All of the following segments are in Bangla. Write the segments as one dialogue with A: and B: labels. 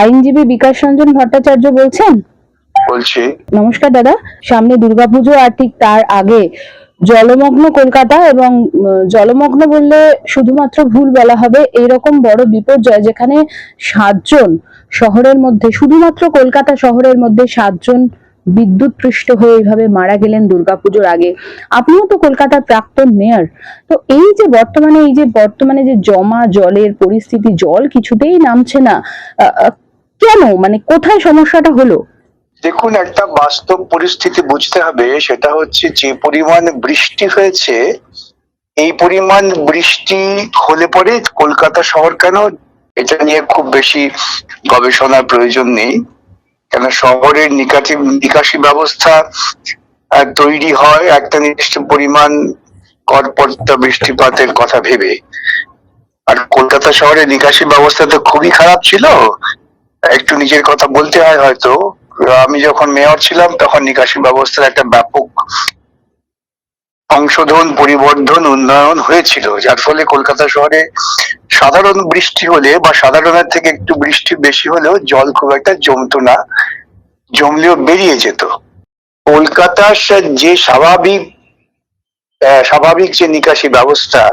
A: আইনজীবী বিকাশ রঞ্জন ভট্টাচার্য বলছেন?
B: বলছি।
A: নমস্কার দাদা সামনে দুর্গাপুজো আর ঠিক তার আগে জলমগ্ন কলকাতা এবং জলমগ্ন বললে শুধুমাত্র ভুল বলা হবে এইরকম বড় বিপর্যয় যেখানে সাতজন শহরের মধ্যে শুধুমাত্র কলকাতা শহরের মধ্যে সাতজন বিদ্যুৎ পৃষ্ঠ হয়ে এইভাবে মারা গেলেন দুর্গাপুজোর আগে। আপনিও তো কলকাতার প্রাক্তন মেয়র। তো এই যে বর্তমানে এই যে বর্তমানে যে জমা জলের পরিস্থিতি জল কিছুতেই নামছে না। কেন? মানে কোথায় সমস্যাটা হলো?
B: দেখুন, একটা বাস্তব পরিস্থিতি বুঝতে হবে, সেটা হচ্ছে যে পরিমাণ বৃষ্টি হয়েছে, এই পরিমাণ বৃষ্টি হলে পরে কলকাতা শহর কেন? এটা নিয়ে খুব বেশি গবেষণার প্রয়োজন নেই। কেন শহরের নিকাশি নিকাশি ব্যবস্থা তৈরি হয় একটা নির্দিষ্ট পরিমাণ করপর্তা বৃষ্টিপাতের কথা ভেবে। আর কলকাতা শহরের নিকাশি ব্যবস্থা তো খুবই খারাপ ছিল। একটু নিজের কথা বলতে হয় হয়তো। আমি যখন মেয়র ছিলাম, তখন নিকাশি ব্যবস্থার একটা ব্যাপক সংশোধন, পরিবর্ধন, উন্নয়ন হয়েছিল। যার ফলে কলকাতা শহরে সাধারণ বৃষ্টি হলে বা সাধারণের থেকে একটু বৃষ্টি বেশি হলেও জল খুব একটা জমতো না, জমলেও বেরিয়ে যেত। কলকাতার যে স্বাভাবিক স্বাভাবিক যে নিকাশি ব্যবস্থা,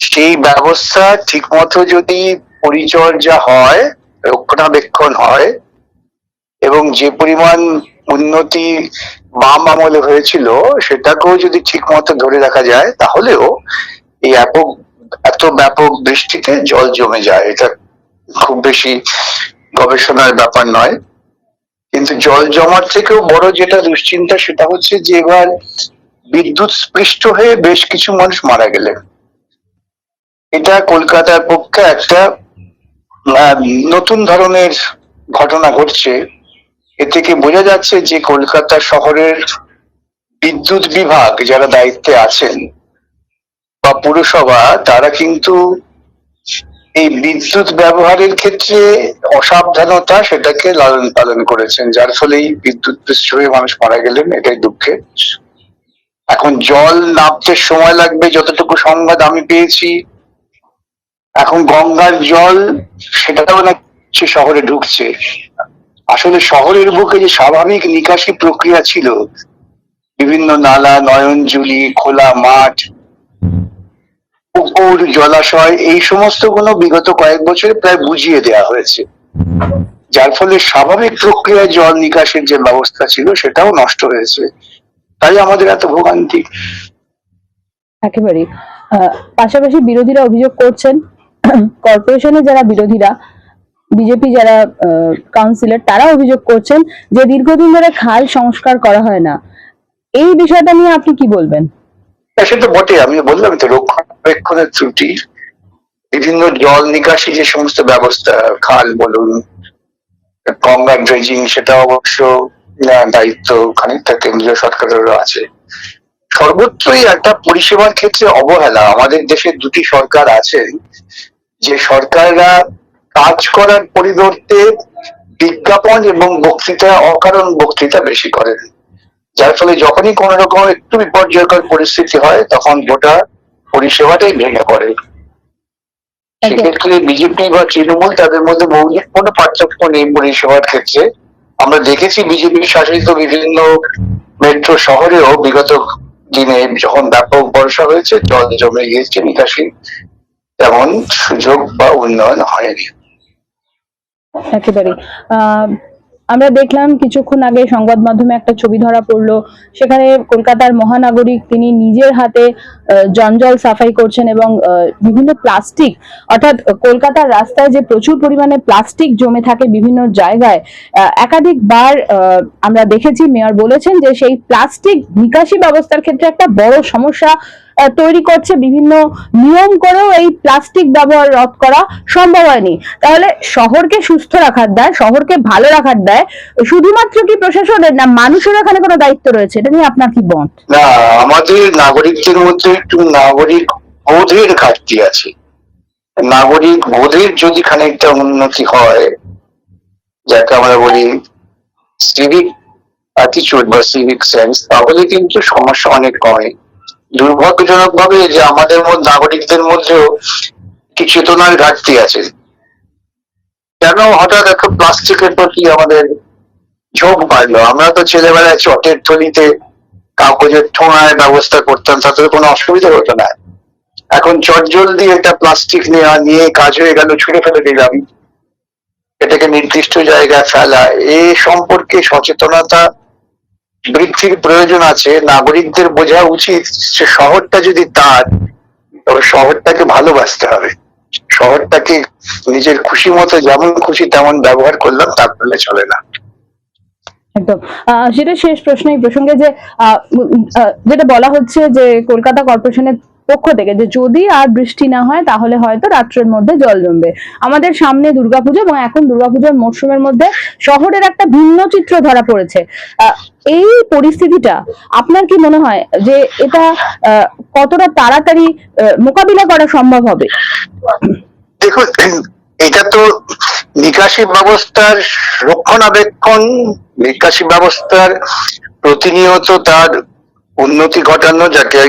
B: সেই ব্যবস্থা ঠিকমতো যদি পরিচর্যা হয় রক্ষণাবেক্ষণ হয় এবং যে পরিমাণ উন্নতি বাম আমলে হয়েছিল সেটাকেও যদি ঠিক মতো ধরে রাখা যায়, তাহলেও এই ব্যাপক এত ব্যাপক বৃষ্টিতে জল জমে যায়। এটা খুব বেশি গবেষণার ব্যাপার নয়। কিন্তু জল জমার থেকেও বড় যেটা দুশ্চিন্তা সেটা হচ্ছে যে এবার বিদ্যুৎ স্পৃষ্ট হয়ে বেশ কিছু মানুষ মারা গেলেন। এটা কলকাতার পক্ষে একটা নতুন ধরনের ঘটনা ঘটছে। এ থেকে বোঝা যাচ্ছে যে কলকাতা শহরের বিদ্যুৎ বিভাগ যারা দায়িত্বে আছেন বা পুরসভা, তারা কিন্তু এই বিদ্যুৎ ব্যবহারের ক্ষেত্রে অসাবধানতা সেটাকে লালন পালন করেছেন, যার ফলেই বিদ্যুৎ পৃষ্ঠ হয়ে মানুষ মারা গেলেন, এটাই দুঃখে এখন জল নামতে সময় লাগবে, যতটুকু সংবাদ আমি পেয়েছি এখন গঙ্গার জল সেটাও নাকি শহরে ঢুকছে। আসলে শহরের বুকে যে স্বাভাবিক নিকাশি প্রক্রিয়া ছিল বিভিন্ন নালা নয়নজুলি খোলা মাঠ পুকুর জলাশয় এই সমস্তগুলো বিগত কয়েক বছরে প্রায় বুঝিয়ে দেওয়া হয়েছে। যার ফলে স্বাভাবিক প্রক্রিয়ায় জল নিকাশের যে ব্যবস্থা ছিল সেটাও নষ্ট হয়েছে। তাই আমাদের এত ভোগান্তি।
A: একেবারেই। আহ, পাশাপাশি বিরোধীরা অভিযোগ করছেন কর্পোরেশনের যারা বিরোধীরা বিজেপি যারা কাউন্সিলর তারা অভিযোগ করছেন যে দীর্ঘদিন ধরে খাল সংস্কার করা হয় না। এই বিষয়টা নিয়ে আপনি কি বলবেন?
B: হ্যাঁ, সে তো বটে আমি বললাম তো রক্ষণাবেক্ষণের ত্রুটি। বিভিন্ন জল নিকাশি যে সমস্ত ব্যবস্থা খাল বলুন গঙ্গা ড্রেজিং সেটা অবশ্য দায়িত্ব খানিকটা কেন্দ্রীয় সরকারেরও আছে। সর্বত্রই একটা পরিষেবার ক্ষেত্রে অবহেলা। আমাদের দেশে দুটি সরকার আছে যে সরকাররা কাজ করার পরিবর্তে বিজ্ঞাপন এবং বক্তৃতা অকারণ বক্তৃতা বেশি করেন। যার ফলে যখনই কোন রকম একটু বিপর্যয়কর পরিস্থিতি হয় তখন গোটা পরিষেবাটাই ভেঙে পড়ে। সেক্ষেত্রে বিজেপি বা তৃণমূল তাদের মধ্যে মৌলিক কোনো পার্থক্য নেই পরিষেবার ক্ষেত্রে। আমরা দেখেছি বিজেপি শাসিত বিভিন্ন মেট্রো শহরেও বিগত দিনে যখন ব্যাপক বর্ষা হয়েছে জল জমে গিয়েছে নিকাশি। তেমন সুযোগ বা উন্নয়ন হয়নি।
A: একেবারে আমরা দেখলাম কিছুক্ষণ আগে সংবাদ মাধ্যমে একটা ছবি ধরা পড়ল। সেখানে কলকাতার মহানাগরিক তিনি নিজের হাতে জঞ্জল সাফাই করছেন এবং বিভিন্ন প্লাস্টিক, অর্থাৎ কলকাতার রাস্তায় যে প্রচুর পরিমাণে প্লাস্টিক জমে থাকে বিভিন্ন জায়গায় একাধিকবার আমরা দেখেছি, মেয়র বলেছেন যে সেই প্লাস্টিক নিকাশি ব্যবস্থার ক্ষেত্রে একটা বড় সমস্যা তৈরি করছে, বিভিন্ন নিয়ম করেও এই প্লাস্টিক ব্যবহার রদ করা সম্ভব হয়নি। তাহলে শহরকে সুস্থ রাখার দায়, শহরকে ভালো রাখার দায়, শুধুমাত্র কি প্রশাসনের না, মানুষের এখানে কোনো দায়িত্ব রয়েছে? এটা নিয়ে আপনার কি মত?
B: না, আমাদের নাগরিকদের মধ্যে একটু নাগরিক বোধের ঘাটতি আছে। নাগরিক বোধের যদি খানিকটা উন্নতি হয়, যাকে আমরা বলি সিভিক অ্যাটিচিউড বা সিভিক সেন্স তাহলে কিন্তু সমস্যা অনেক কমে। দুর্ভাগ্যজনক ভাবে যে আমাদের নাগরিকদের মধ্যেও কি চেতনার ঘাটতি আছে। কেন হঠাৎ এত প্লাস্টিকের প্রতি আমাদের ঝোঁক বাড়লো? আমরা তো ছেলেবেলায় চটের থলিতে কাগজের ঠোঙায় ব্যবস্থা করতাম, তাতে কোনো অসুবিধা হতো না। এখন চট জলদি একটা প্লাস্টিক নেওয়া, নিয়ে কাজ হয়ে গেল, ছুঁড়ে ফেলে দিলাম। এটাকে নির্দিষ্ট জায়গায় ফেলা, এ সম্পর্কে সচেতনতা বৃদ্ধির প্রয়োজন আছে, নাগরিকদের বোঝা উচিত যে শহরটা যদি তার, তবে শহরটাকে ভালোবাসতে হবে। শহরটাকে নিজের খুশি মতো যেমন খুশি তেমন ব্যবহার করলাম, তার করলে চলে না।
A: একদম। সেটা শেষ প্রশ্ন এই প্রসঙ্গে যে যেটা বলা হচ্ছে যে কলকাতা কর্পোরেশনের পক্ষ থেকে যে যদি আর বৃষ্টি না হয়, তাহলে হয়তো রাত্রের মধ্যে জল জমবে। আমাদের সামনে দুর্গাপুজো এবং এখন দুর্গাপুজোর মরশুমের মধ্যে শহরের একটা ভিন্ন চিত্র ধরা পড়েছে। এই পরিস্থিতিটা আপনার কি মনে হয় যে এটা কতটা তাড়াতাড়ি মোকাবিলা করা সম্ভব হবে?
B: এটা তো নিকাশি ব্যবস্থার রক্ষণাবেক্ষণ, নিকাশি ব্যবস্থার প্রতিনিয়ত তার উন্নতি ঘটানো যাকে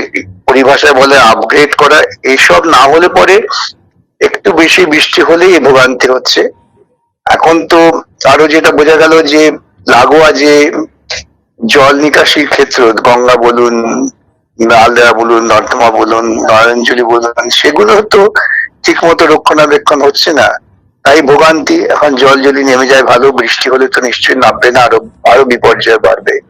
B: পরিভাষায় বলে আপগ্রেড করা, এসব না হলে পরে একটু বেশি বৃষ্টি হলেই ভোগান্তি হচ্ছে। এখন তো আরও যেটা বোঝা গেল যে লাগোয়া যে জল নিকাশির ক্ষেত্র, গঙ্গা বলুন আলদা বলুন, নর্দমা বলুন নয়নজলি বলুন, সেগুলো তো ঠিক মতো রক্ষণাবেক্ষণ হচ্ছে না। তাই ভোগান্তি, এখন জল যদি নেমে যায় ভালো, বৃষ্টি হলে তো নিশ্চয়ই নামবে না, আরও আরও বিপর্যয় বাড়বে।